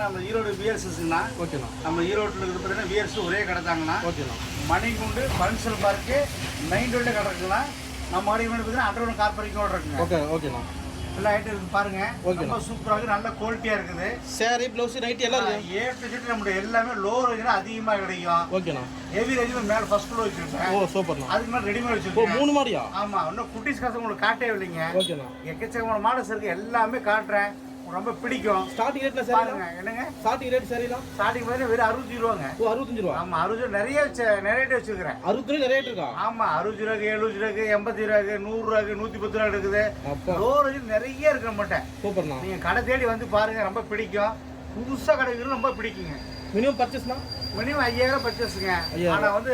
நம்ம ஈரோடு விஎர்ஸஸ்ங்கண்ணா ஓகேண்ணா நம்ம ஈரோட்டில் இருக்கிறது பார்த்தீங்கன்னா விஎர்ஸ் ஒரே கடை தாங்கண்ணா. ஓகேண்ணா மணிகுண்டு பன்சல் பார்க்கு மெயின் ரோட்டில் கடை இருக்குங்களா நம்ம அடி பார்த்தீங்கன்னா அண்டர் கார்பரேஷனோட இருக்குங்க. ஓகே ஓகேண்ணா எல்லா ஐட்டம் இருக்கு பாருங்க. ஓகேண்ணா. ரொம்ப சூப்பராக இருக்கு நல்ல குவாலிட்டியாக இருக்குது. சேரீ ப்ளவுஸ் நைட்டி எல்லாம் இருக்கு. ஏ டு செட் நம்மளுடைய எல்லாமே லோ ரேஞ்சில் அதிகமாக கிடைக்கும். ஓகேண்ணா ஹெவி ரேஞ்சில் மேலே ஃபர்ஸ்ட் ஃப்ளோர் ஓ வச்சிருக்கேன் சூப்பர்ண்ணா அதுக்கு மேலே ரெடிமேட் ஓ வச்சிருக்கேன். மூணு மாடியா? ஆமா இன்னும் குட்டிஸ் காசு உங்களுக்கு காட்டவே இல்லைங்க. ஓகேண்ணா எக்கச்சக்கமான மாடல்ஸ் இருக்கு எல்லாமே காட்டுறேன். ரொம்ப பிடிக்கும். ஸ்டார்டிங் ரேட்ல சேரீ என்னங்க? ஸ்டார்டிங் ரேட் சரிலாம் ஸ்டார்டிங் பார்த்தீங்கன்னா வெறும் அறுபத்தி ரூபாங்க. ஓ அறுபத்தஞ்சு ரூபா? ஆமா அறுபது ரூபா நிறைய நிறைய rate வச்சிருக்கிறேன். அறுபத்தி ரூபா ரேட் இருக்கா? ஆமா அறுபது ரூபாய்க்கு எழுபது ரூபாய்க்கு எண்பத்தி ரூபாய்க்கு நூறு ரூபாய்க்கு நூத்தி பத்து ரூபா இருக்குது. ரேஞ்சில் நிறைய இருக்கு நம்மகிட்ட. சூப்பர்ண்ணா. நீங்க கடை தேடி வந்து பாருங்க ரொம்ப பிடிக்கும். புதுசா கிடைக்கிறது ரொம்ப பிடிக்குங்க. மினிமம் பர்ச்சேஸ்னா மினிமம் ஐயாயிரம் பர்ச்சேஸுங்க ஐயாயிரம். ஆனா வந்து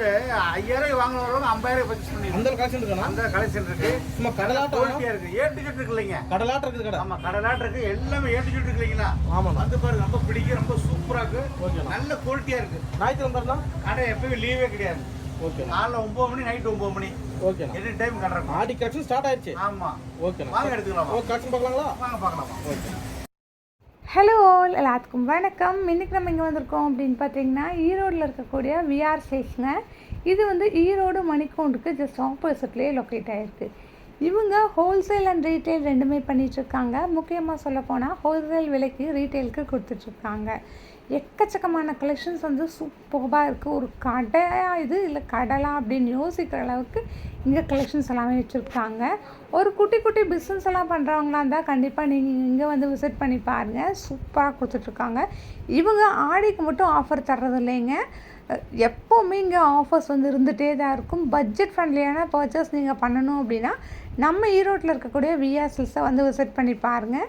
ஐயாயிரம் வாங்குறவங்க ஐம்பதாயிரம் பர்ச்சேஸ் பண்ணிடுங்க அந்த கலெக்ஷன் இருக்காண்ணா அந்த கலெக்ஷன் இருக்கு சும்மா கடலாட்டம் இருக்கு. ஏ டிக்கெட் இருக்கு இல்லைங்க. கடலாட்டம் இருக்குது கடை. ஆமா கடலாட்டு இருக்கு. எல்லாமே ஏ டிக்கெட் இருக்கு இல்லைங்களா? ஆமாண்ணா. வந்து பாருங்க ரொம்ப பிடிக்கும் ரொம்ப சூப்பரா இருக்கு. ஓகேண்ணா நல்ல குவாலிட்டியா இருக்கு. ஞாயிற்றுக்கிழமை இருந்தா கடை எப்பவுமே லீவே கிடையாது. ஓகேண்ணா காலைல ஒன்பது மணி நைட் ஒன்பது மணி. ஓகேண்ணா எனி டைம் கடை ஆடி கலெக்ஷன் ஸ்டார்ட் ஆயிடுச்சு. ஆமா. ஓகேண்ணா வாங்க எடுத்துக்கலாம்? ஓ கலெக்ஷன் பார்க்கலாங்களா? வாங்க பார்க்கலாம்? ஓகே ஹலோ ஆல் எல்லாத்துக்கும் வணக்கம். இன்றைக்கி நம்ம இங்கே வந்திருக்கோம் அப்படின்னு பார்த்தீங்கன்னா ஈரோடில் இருக்கக்கூடிய விஆர் ஸ்டேஷனை இது வந்து ஈரோடு மணிக்கூண்டுக்கு ஜஸ்ட் ஆப்போசிட்லேயே லொக்கேட் ஆகிருக்கு இவங்க ஹோல்சேல் அண்ட் ரீட்டைல் ரெண்டுமே பண்ணிகிட்ருக்காங்க முக்கியமாக சொல்லப்போனால் ஹோல்சேல் விலைக்கு ரீட்டைலுக்கு கொடுத்துட்ருக்காங்க எக்கச்சக்கமான கலெக்ஷன்ஸ் வந்து சூப்பராக இருக்குது ஒரு கடையாக இது இல்லை கடலா அப்படின்னு யோசிக்கிற அளவுக்கு இங்கே கலெக்ஷன்ஸ் எல்லாமே வச்சுருக்காங்க. ஒரு குட்டி குட்டி பிஸ்னஸ் எல்லாம் பண்ணுறவங்களா இருந்தால் கண்டிப்பாக நீங்கள் இங்கே வந்து விசிட் பண்ணி பாருங்கள் சூப்பராக கொடுத்துட்ருக்காங்க. இவங்க ஆடிக்கு மட்டும் ஆஃபர் தர்றது இல்லைங்க. எப்போவுமே இங்கே ஆஃபர்ஸ் வந்து இருந்துகிட்டே தான் இருக்கும். பட்ஜெட் ஃப்ரெண்ட்லியான பர்ச்சேஸ் நீங்கள் பண்ணணும் அப்படின்னா நம்ம ஈரோட்டில் இருக்கக்கூடிய விஎஸ்எல்ஸை வந்து விசிட் பண்ணி பாருங்கள்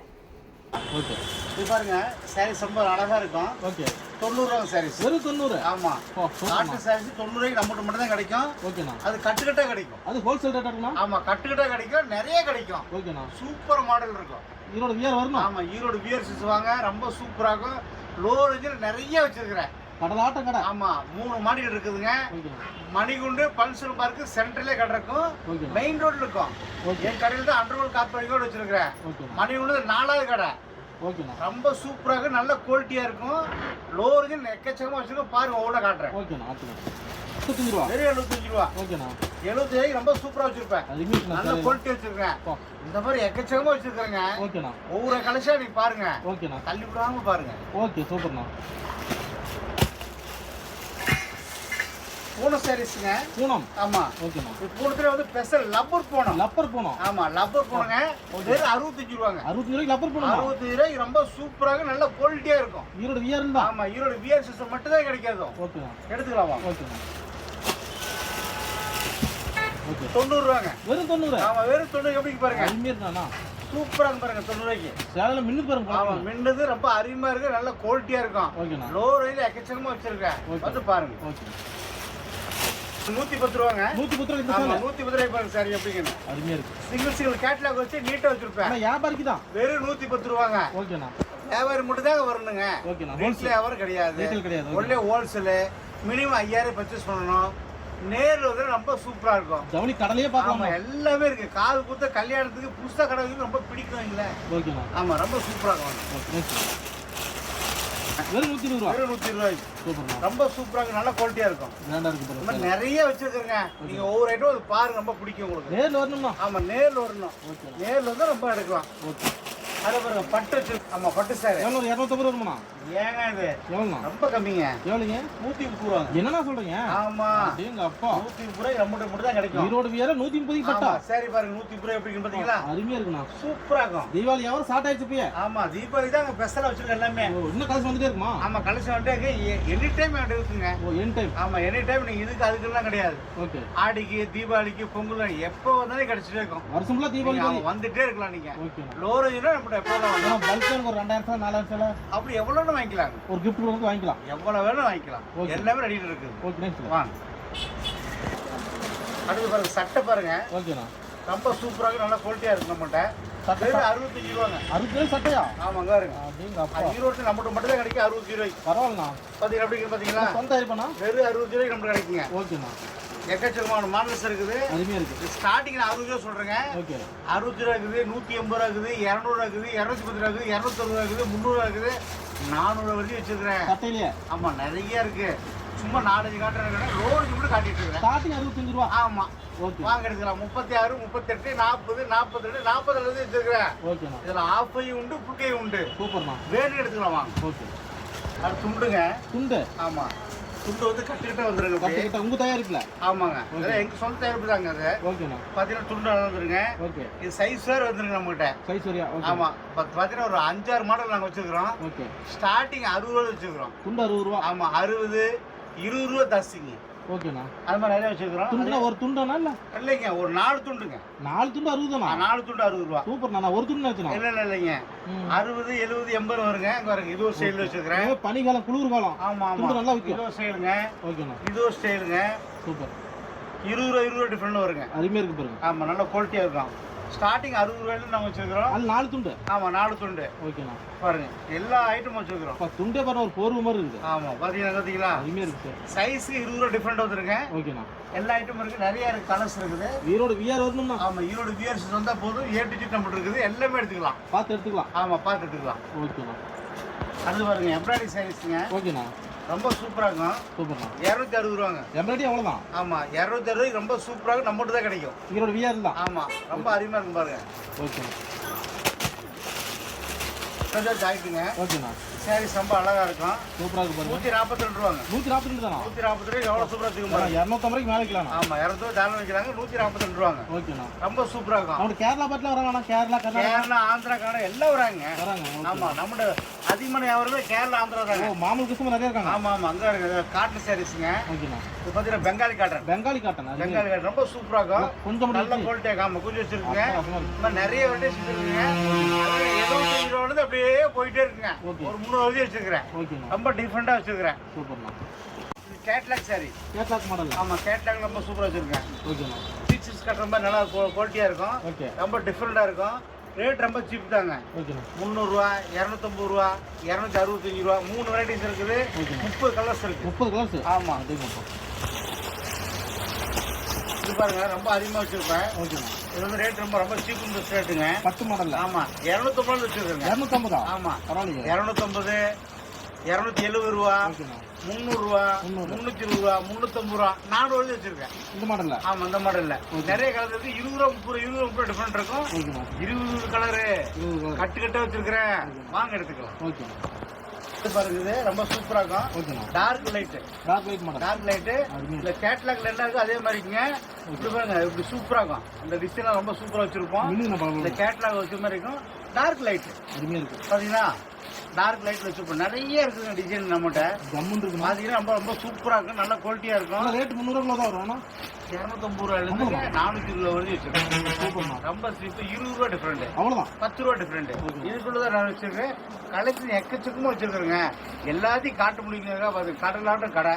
ஓகே. இது பாருங்க சாரீஸ் ரொம்ப அழகா இருக்கும். ஓகே. தொண்ணூறு ரூபா சாரீஸ் வெறும் தொண்ணூறு? ஆமா. ஓ சூப்பர்ண்ணா காட்டு சாரீஸ் தொண்ணூறு ரூபாய்க்கு நம்மகிட்ட மட்டும் தான் கிடைக்கும் ஓகேண்ணா அது கட்டுக்கட்டா கிடைக்கும். அது ஹோல்சேல் ரேட் இருக்குண்ணா ஆமா கட்டுக்கட்டா கிடைக்கும். நிறைய கிடைக்கும். ஓகேண்ணா சூப்பர் மாடல் இருக்கும். இதோட வியர் வரணும் ஆமா ஈரோடு வியர்ஸ் வாங்க. ரொம்ப சூப்பரா இருக்கும். லோ ரேஞ்சில் நிறைய வச்சிருக்கிறேன். கடலாட்டம் கடை. ஆமா மூணு மாடிகள் இருக்குதுங்க. மணிகுண்டு பல்சர் பார்க்கு சென்டர்லேயே கடை இருக்கும். மெயின் ரோட்ல இருக்கும். என் கடையில் தான் அண்டர்வோல் காப்பரிக்கோடு வச்சிருக்கிறேன். மணிகுண்டு நாலாவது கடை. ஓகேண்ணா. ரொம்ப சூப்பராக நல்ல குவாலிட்டியா இருக்கும். லோ ரேஞ்சில் எக்கச்சக்கமா வச்சிருக்கோம். பாருங்க ஒவ்வொன்றா காட்டுறேன். ஓகேண்ணா முப்பத்தஞ்சு ரூபா. வெறும் எழுபத்தஞ்சு ரூபா. ஓகேண்ணா. எழுபத்தி ரூபாய்க்கு ரொம்ப சூப்பரா வச்சிருப்பேன். நல்ல குவாலிட்டி வச்சிருக்கேன். இந்த மாதிரி எக்கச்சக்கமா வச்சிருக்கிறேங்க. ஓகேண்ணா. ஒவ்வொரு கலெக்ஷன் நீங்க பாருங்க. ஓகேண்ணா. தள்ளி விடாம பாருங்க. ஓகே சூப்பர்ண்ணா. பூனை சாரீஸ்ங்க பூனம். ஆமா. இது பூனத்துல வந்து ஸ்பெஷல் லப்பர் பூனம். லப்பர் பூனம். ஆமா லப்பர் பூனங்க. வெறும் அறுபத்தஞ்சு ரூபாங்க. அறுபத்தஞ்சு ரூபாய்க்கு லப்பர் பூனமா? அறுபத்தஞ்சு ரூபாய்க்கு ரொம்ப சூப்பராக நல்ல குவாலிட்டியா இருக்கும். ஈரோடு வியர் தான்? ஆமா ஈரோடு விஆர் சிஸ்டம் மட்டும் தான் கிடைக்காது. ஓகேண்ணா எடுத்துக்கலாம் வாங்க. ஓகேண்ணா ஓகே தொண்ணூறு ரூபாங்க. வெறும் தொண்ணூறு? ஆமா வெறும் தொண்ணூறு எப்படி பாருங்க? அருமையாக இருந்தாண்ணா சூப்பரா இருக்கு பாருங்க தொண்ணூறு ரூபாய்க்கு. சேலையில் மின்னு பாருங்க ஆமா. மின்னது ரொம்ப அருமையா இருக்கு நல்ல குவாலிட்டியா இருக்கும். லோ ரேஞ்சில் எக்கச்சக்கமா வச்சிருக்கேன். ஓகே. வந்து பாருங்க. ஓகே நூத்தி பத்து ரூபாங்க நூற்றி பத்து ரூபாய் இந்த நூத்தி பத்து ரூபாய் பாருங்க சார் எப்படிங்கன்னு. அருமையாக இருக்கு. சிங்கிள் சிங்கிள் கேட்லாக் வச்சு நீட்டா வச்சிருப்பேன். வியாபாரிக்கு தான். வெறும் நூத்தி பத்து ரூபாங்க ஓகேண்ணா வியாபாரி மட்டும் தான் வரணுங்க ஓகேண்ணா ஹோல்சேல் வியாபாரம் கிடையாது. கிடையாது. ஒன்லே ஹோல்சேலு மினிமம் ஐயாயிரம் பர்ச்சேஸ் பண்ணணும். நேர்ல வந்து ரொம்ப சூப்பரா இருக்கும். ஜவுளி கடலையே பார்க்கலாமா எல்லாமே இருக்கு. காது குத்த கல்யாணத்துக்கு புதுசா கடை ரொம்ப பிடிக்கும் இல்ல ஓகேண்ணா ஆமா ரொம்ப சூப்பரா இருக்கும். வெறும் நூற்றி இருபது ரூபா. வெறும் ரூபாய்க்கு. சூப்பர்ண்ணா ரொம்ப சூப்பரா இருக்கும் நல்ல குவாலிட்டியா இருக்கும். இருக்கு நிறைய வச்சிருக்கேங்க. நீங்க ஒவ்வொரு ஐட்டம் அது பாருங்க. ரொம்ப பிடிக்கும் உங்களுக்கு. நேரில் வரணும்ண்ணா ஆமா நேர்ல வரணும். நேர்ல வந்து ரொம்ப எடுக்கலாம். ஓகே. அதே பாருங்க பட்டு வச்சு ஆமா பட்டு சாரி. எவ்வளோ இரநூத்தம்பது ரூபாண்ணா ஏங்க இது? எவ்வளோண்ணா ரொம்ப கம்மிங்க. எவ்வளோங்க நூத்தி முப்பது ரூபாங்க. என்னண்ணா சொல்கிறீங்க ஆமா. அப்படிங்க அப்பா. நூத்தி முப்பது ரூபாய் நம்ம மட்டும் தான் கிடைக்கும். ஈரோடு வியர நூற்றி முப்பதுக்கு பட்டா? சரி பாருங்க நூத்தி முப்பது ரூபாய் எப்படி இருக்குன்னு பாத்தீங்களா? அருமையாக இருக்குண்ணா. சூப்பரா இருக்கும். தீபாவளி வியாபாரம் ஸ்டார்ட் ஆயிடுச்சு போய் ஆமா தீபாவளி தான் அங்க ஸ்பெஷலா வச்சிருக்க எல்லாமே. இன்னும் கலெக்ஷன் வந்துட்டே இருக்குமா? ஆமா கலெக்ஷன் வந்துட்டு எனி டைம் என்கிட்ட இருக்குங்க. ஓ என் டைம் ஆமா எனி டைம் நீங்க இதுக்கு அதுக்கெல்லாம் கிடையாது. ஓகே. ஆடிக்கு தீபாவளிக்கு பொங்கல் எப்போ வந்தாலும் கிடைச்சிட்டே இருக்கும். வருஷம் ஃபுல்லாக தீபாவளி வந்துட்டே இருக்கலாம் நீங்க. ஓகேண்ணா லோரேஜ்னா நம்ம எப்போதான் ஏன்னா வாங்கலாம் பல்க் ஒரு ரெண்டாயிரம் நாலாயிரம் சேலை அப்படி எவ்வளோன்னு வாங்கிக்கலாங்க ஒரு gift கொடுத்து வாங்கிக்கலாம். எவ்வளவு வேணும் வாங்கிக்கலாம். எல்லாமே ரெடியில் இருக்குது. ஓகே நெக்ஸ்ட் வாங்க. அடுத்து பாருங்க சட்டை பாருங்க. ஓகேண்ணா ரொம்ப சூப்பராக நல்ல குவாலிட்டியா இருக்கு நம்மகிட்ட சட்டை அறுபத்தஞ்சு ரூபாங்க. அறுபது ரூபாய் சட்டையா? ஆமாங்க பாருங்க. அப்படிங்க அப்பா. அது ஈரோடு நம்மகிட்ட மட்டும் தான் கிடைக்கும் அறுபத்தி ரூபாய்க்கு. பரவாயில்லண்ணா. பார்த்தீங்கன்னா எப்படி இருக்கு பார்த்தீங்களா சொந்த இருப்பண்ணா வெறும் அறுபது ரூபாய்க்கு நம்மளுக்கு கிடைக்குங்க. ஓகேண்ணா எக்கச்சக்கமான மாடல்ஸ் இருக்குது. அருமையா இருக்கு ஸ்டார்டிங் நான் அறுபது ரூபா சொல்றேங்க. ஓகே. அறுபத்தி ரூபா இருக்குது நூற்றி எண்பது ரூபா இருக்குது இரநூறுவா இருக்குது இரநூத்தி பத்து ரூபா இருக்குது இரநூத்தொம்பது ரூபா இருக்குது முந்நூறுவா இருக்குது நானூறு வரைக்கும் வச்சிருக்கிறேன். சட்டையிலேயே ஆமா நிறைய இருக்கு. சும்மா நாலஞ்சு காட்டுறேன் ரோடு கூட காட்டிட்டு இருக்கிறேன். ஸ்டார்டிங் அறுபத்தஞ்சு ரூபா. ஆமா. ஓகே. வாங்க எடுக்கலாம் முப்பத்தி ஆறு முப்பத்தெட்டு நாற்பது நாற்பத்தி ரெண்டு நாற்பது எழுதி வச்சிருக்கிறேன். ஓகேண்ணா இதுல ஆஃப் கையும் உண்டு ஃபுல் கையும் உண்டு சூப்பர்ண்ணா வேணும் எடுத்துக்கலாம் வாங்க. ஓகே. அது துண்டுங்க. துண்டு? ஆமா. துண்டு வந்து கட்டுக்கிட்டே வந்துருங்க. கட்டுக்கிட்ட உங்க தயாரிப்புல? ஆமாங்க. அதெல்லாம் எங்க சொந்த தயாரிப்பு தாங்க அது ஓகேண்ணா பாத்தீங்கன்னா துண்டு வந்துருங்க. ஓகே இது சைஸ் வேறு வந்துருங்க நம்மகிட்ட. சைஸ் வரியா ஓகே ஆமா. பத்து பாத்தீங்கன்னா ஒரு அஞ்சாறு மாடல் நாங்க வச்சிருக்கிறோம். ஓகே ஸ்டார்டிங் அறுபது ரூபா வச்சிருக்கிறோம். துண்டு அறுபது ரூபா? ஆமா அறுபது இருபது ரூபா தசிங்க ஓகேண்ணா. அது மாதிரி நிறைய வச்சிருக்கிறோம். துண்டுனா ஒரு துண்டாண்ணா இல்ல? இல்லைங்க ஒரு நாலு துண்டுங்க. நாலு துண்டு அறுபதுண்ணா நாலு துண்டு அறுபது ரூபா. சூப்பர்ண்ணா நான் ஒரு துண்டு நினைச்சேண்ணா இல்ல இல்ல இல்லைங்க. அறுபது எழுபது எண்பது வருங்க. இங்க வருங்க இது ஒரு ஸ்டைல் வச்சிருக்கிறேன். ஏ, பனிக்காலம் குளிர் காலம். ஆமா ஆமா. நல்லா விக்கும். இது ஒரு ஸ்டைலுங்க ஓகேண்ணா. இது ஒரு ஸ்டைலுங்க சூப்பர். இருபது ரூபா இருபது ரூபா டிஃப்ரெண்ட் வருங்க. அருமையா இருக்கு பாருங்க. ஆமா நல்ல குவாலிட்டியா இருக்கும். ஸ்டார்டிங் அறுபது ரூபாயில நாங்க வச்சிருக்கிறோம். அது நாலு துண்டு. ஆமா நாலு துண்டு. ஓகேண்ணா பாருங்க எல்லா ஐட்டமும் வச்சிருக்கிறோம். அப்ப துண்டே பாருங்க ஒரு போர்வு மாதிரி இருக்குது ஆமா பாத்தீங்கன்னா பாத்தீங்களா அருமையா இருக்கு சார். சைஸ்க்கு இருபது ரூபா டிஃப்ரெண்ட் வந்துருங்க ஓகேண்ணா எல்லா ஐட்டமும் இருக்கு நிறைய இருக்கு கலர்ஸ் இருக்குது. ஈரோடு விஆர் வரணும்னா ஆமா ஈரோடு வியர்ஸ் வந்தா போதும். ஏ டு ஜி நம்மகிட்ட இருக்குது. எல்லாமே எடுத்துக்கலாம். பார்த்து எடுத்துக்கலாம். ஆமா பார்த்து எடுத்துக்கலாம். ஓகேண்ணா அது பாருங்க எம்ப்ராய்டரி சாரீஸ்ங்க ஓகேண்ணா ரொம்ப சூப்பரா இருக்கும். சூப்பர்ண்ணா இரநூத்தி அறுபது ரூபாங்க. எம்ப்ராய்டி அவ்வளோதான் ஆமா இரநூத்தி அறுபது ரொம்ப சூப்பராக நம்மகிட்ட தான் கிடைக்கும். ஈரோடு விஆர் தான். ஆமா ரொம்ப அருமையா இருக்கும் பாருங்க. ஓகேண்ணா கொஞ்சம் ஓகேண்ணா. சாரீஸ் ரொம்ப அழகா இருக்கும். சூப்பராக இருக்கு பாருங்க. நூத்தி நாற்பத்தி ரெண்டு ரூபாங்க. நூற்றி நாற்பத்தி ரெண்டு தானா நூத்தி நாற்பத்தி ரெண்டு எவ்வளவு சூப்பரா பாருங்க இரநூத்தம்பது ரூபாய்க்கு மேலே வைக்கலாம்ண்ணா ஆமா இரநூத்தி தானம் வைக்கிறாங்க நூத்தி நாற்பத்தி ரெண்டு ரூபாங்க. ஓகேண்ணா. ரொம்ப சூப்பரா இருக்கும். அவங்க கேரளா பாட்டில் வராங்கண்ணா கேரளா கேரளா ஆந்திரா கனடா எல்லாம் வராங்க. வராங்க. ஆமா நம்மட அதிகமான வியாபாரமே கேரளா ஆந்திரா தாங்க. மாமூல் கஸ்டமர் நிறைய இருக்காங்க. ஆமா ஆமா அங்க இருக்கு. காட்டன் சாரீஸ்ங்க ஓகேண்ணா. இது பாத்தீங்கன்னா Bengali cotton Bengali cotton Bengali cotton ரொம்ப சூப்பரா இருக்கும். கொஞ்சம் நல்ல குவாலிட்டியாக ஆமா கொஞ்சம் வச்சிருக்குங்க. நிறைய வெரைட்டிஸ் இருக்குங்க ஏதோ அப்படியே போயிட்டே இருக்குங்க. ஒரு முந்நூறு வரைக்கும் வச்சிருக்கிறேன். ஓகேண்ணா ரொம்ப டிஃப்ரெண்டா வச்சிருக்கிறேன். சூப்பர்ண்ணா இது கேட்லாக் சாரி கேட்லாக் மாடல் ஆமா கேட்லாக் ரொம்ப சூப்பரா வச்சிருக்கேன். ஓகேண்ணா பீச்சஸ் கட்டுற மாதிரி நல்லா குவாலிட்டியா இருக்கும். ஓகே ரொம்ப டிஃப்ரெண்டா இருக்கும். ரேட் ரொம்ப சீப் தாங்க. முந்நூறுரூவா இரநூத்தம்பது ரூபா இரநூத்தி அறுபத்தஞ்சு ரூபா மூணு வெரைட்டிஸ் இருக்குது. முப்பது கலர்ஸ் இருக்கு. முப்பது கலர்ஸ் ஆமா. அதேமாப்பா இது பாருங்க ரொம்ப அதிகமா வச்சிருப்பேன். ஓகேண்ணா இது வந்து ரேட் ரொம்ப ரொம்ப சீப் பெஸ்ட் ரேட்டுங்க பத்து மாடல்ல ஆமா. இரநூத்தம்பது வச்சிருக்கேங்க. இரநூத்தம்பதா? ஆமா. பரவாயில்லையே. இரநூத்தம்பது இரநூத்தி எழுபது ரூபா முந்நூறுரூவா முந்நூறு. முந்நூற்றி இருபது ரூபா முந்நூற்றம்பது ரூபா. நானூறு வரைக்கும் வச்சிருக்கேன். இந்த மாடல்ல ஆமா அந்த மாடல்ல. நிறைய கலர் இருக்கு. இருபது ரூபா முப்பது ரூபா இருபது ரூபா முப்பது டிஃபரெண்ட் இருக்கும். இருபது கலரு கட்டு கட்ட வச்சிருக்கிறேன். வாங்க எடுத்துக்கலாம். ஓகே. இது ரொம்ப சூப்பரா இருக்கும். ஓகேண்ணா dark light dark light model dark light இந்த கேட்லாக்ல என்ன இருக்கு அதே மாதிரிங்க இப்படி பாருங்க இப்படி சூப்பரா இருக்கும். அந்த டிசைன் ரொம்ப சூப்பரா வச்சிருப்போம். இந்த கேட்லாக் வச்ச மாதிரி இருக்கும். டார்க் லைட் அருமையா இருக்கு. பாத்தீங்கன்னா டார்க் லைட்ல வச்சிருப்போம். நிறைய இருக்குங்க டிசைன் நம்மகிட்ட. இருக்குண்ணா பாத்தீங்கன்னா ரொம்ப ரொம்ப சூப்பரா இருக்கும். நல்ல குவாலிட்டியா இருக்கும். ரேட் முந்நூறு தான் வரும். இரநூத்தம்பது ரூபாயில இருந்து நானூத்தி இருபது வரைக்கும் வச்சிருக்கேன். ரொம்ப சீப்பு. இருபது ரூபா டிஃபரெண்ட் அவ்வளோதான். பத்து ரூபா டிஃபரெண்ட் இதுக்குள்ளதான் நான் வச்சிருக்கேன். கலெக்ஷன் எக்கச்சக்கமா வச்சிருக்கிறேங்க. எல்லாத்தையும் காட்ட முடியுங்க கடலாட்டம் கடை.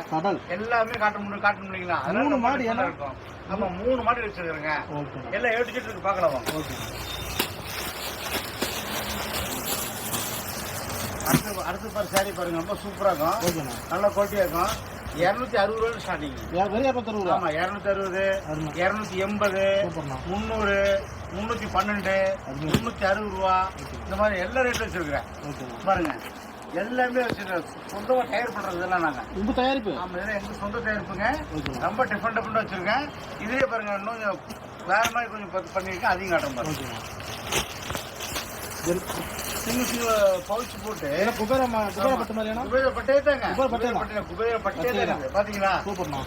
எல்லாமே காட்ட முடியும் காட்ட முடியுங்களா? மூணு மாடி ஏன்னா? இருக்கும். ஆமா மூணு மாடி வச்சிருக்கிறேங்க. எல்லாம் ஏட்டு இருக்கு பார்க்கலாம் ஓகேண்ணா அடுத்து அடுத்து பாரு சாரி பாருங்க. ரொம்ப சூப்பரா இருக்கும். நல்ல குவாலிட்டியா இருக்கும். இருநூத்தி அறுபது ரூபாய் ஸ்டார்டிங் வெறும் இரநூத்தறுபது ரூபா. ஆமா இருநூத்தி அறுபது இருநூத்தி எண்பது முந்நூறு முன்னூத்தி பன்னெண்டு. முன்னூத்தி அறுபது ரூபா. இந்த மாதிரி எல்லா ரேட்டும் வச்சிருக்கிறேன். பாருங்க எல்லாமே வச்சிருக்கேன் சொந்தமா தயார் பண்றது இதெல்லாம் நாங்க. உங்கள் தயாரிப்பு? ஆமா இதெல்லாம் எங்க சொந்த தயாரிப்புங்க. ரொம்ப டிஃப்ரெண்ட் டிஃப்ரெண்ட் வச்சிருக்கேன். இதே பாருங்க இன்னும் கொஞ்சம் வேற மாதிரி கொஞ்சம் பண்ணிருக்கேன் அதையும் காட்டுறேன் பாருங்க. சின்ன சின்ன போட்டு குபேர குபேர பட்டு மாதிரியாண்ணா குபேர பட்டே தாங்க. குபேர பட்டே. பட்டே குபேர பட்டே இருக்குது. பாத்தீங்களா?